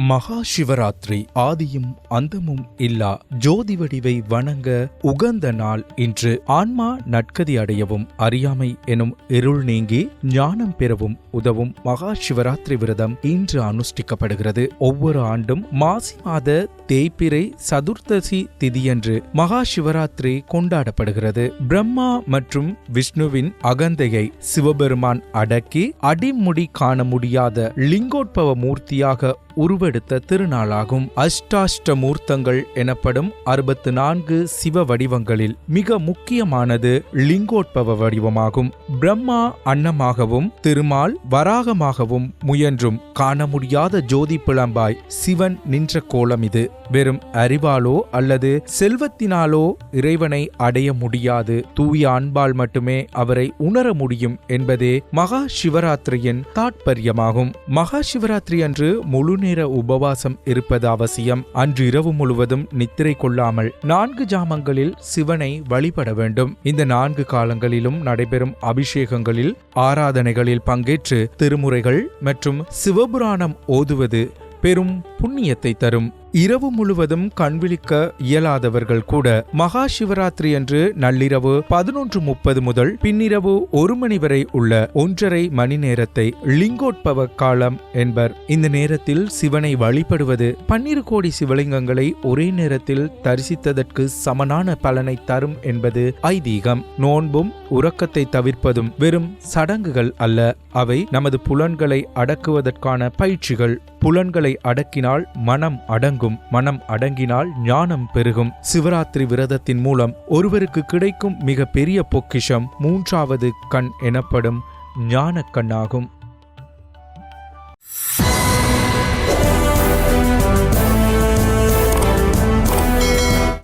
மகா சிவராத்திரி ஆதியும் அந்தமும் இல்லா ஜோதி வடிவை வணங்க உகந்த நாள் இன்று ஆன்மா நட்கதி அடையவும் அறியாமை எனும் இருள் நீங்கி ஞானம் பெறவும் உதவும் மகா சிவராத்திரி விரதம் இன்று அனுஷ்டிக்கப்படுகிறது. ஒவ்வொரு ஆண்டும் மாசி மாத தேய்பிறை சதுர்த்தசி திதியன்று மகா சிவராத்திரி கொண்டாடப்படுகிறது. பிரம்மா மற்றும் விஷ்ணுவின் அகந்தையை சிவபெருமான் அடக்கி அடிமுடி காண முடியாத லிங்கோட்பவ மூர்த்தியாக உருவ உருவெடுத்த திருநாளாகும். அஷ்டாஷ்டமூர்த்தங்கள் எனப்படும் அறுபத்து நான்கு சிவ வடிவங்களில் மிக முக்கியமானது லிங்கோட்பவ வடிவமாகும். பிரம்மா அன்னமாகவும் திருமால் வராகமாகவும் முயன்றும் காண முடியாத ஜோதி பிளம்பாய் சிவன் நின்ற கோலம் இது. வெறும் அறிவாலோ அல்லது செல்வத்தினாலோ இறைவனை அடைய முடியாது. தூய அன்பால் மட்டுமே அவரை உணர முடியும் என்பதே மகா சிவராத்திரியின் தாற்பயமாகும். மகா சிவராத்திரி அன்று முழு நேர உபவாசம் இருப்பது அவசியம். அன்று இரவு முழுவதும் நித்திரை கொள்ளாமல் நான்கு ஜாமங்களில் சிவனை வழிபட வேண்டும். இந்த நான்கு காலங்களிலும் நடைபெறும் அபிஷேகங்களில் ஆராதனைகளில் பங்கேற்று திருமுறைகள் மற்றும் சிவபுராணம் ஓதுவது பெரும் புண்ணியத்தை தரும். இரவு முழுவதும் கண்விழிக்க இயலாதவர்கள் கூட மகா சிவராத்திரி அன்று நள்ளிரவு பதினொன்று முப்பது முதல் பின்னிரவு ஒரு மணி வரை உள்ள ஒன்றரை மணி நேரத்தை லிங்கோட்பவ காலம் என்பர். இந்த நேரத்தில் சிவனை வழிபடுவது பன்னிரு கோடி சிவலிங்கங்களை ஒரே நேரத்தில் தரிசித்ததற்கு சமனான பலனை தரும் என்பது ஐதீகம். நோன்பும் உறக்கத்தை தவிர்ப்பதும் வெறும் சடங்குகள் அல்ல. அவை நமது புலன்களை அடக்குவதற்கான பயிற்சிகள். புலன்களை அடக்கினால் மனம் அடங்கும். மனம் அடங்கினால் ஞானம் பெருகும். சிவராத்திரி விரதத்தின் மூலம் ஒருவருக்கு கிடைக்கும் மிக பெரிய பொக்கிஷம் மூன்றாவது கண் எனப்படும் ஞானக்கண்ணாகும்.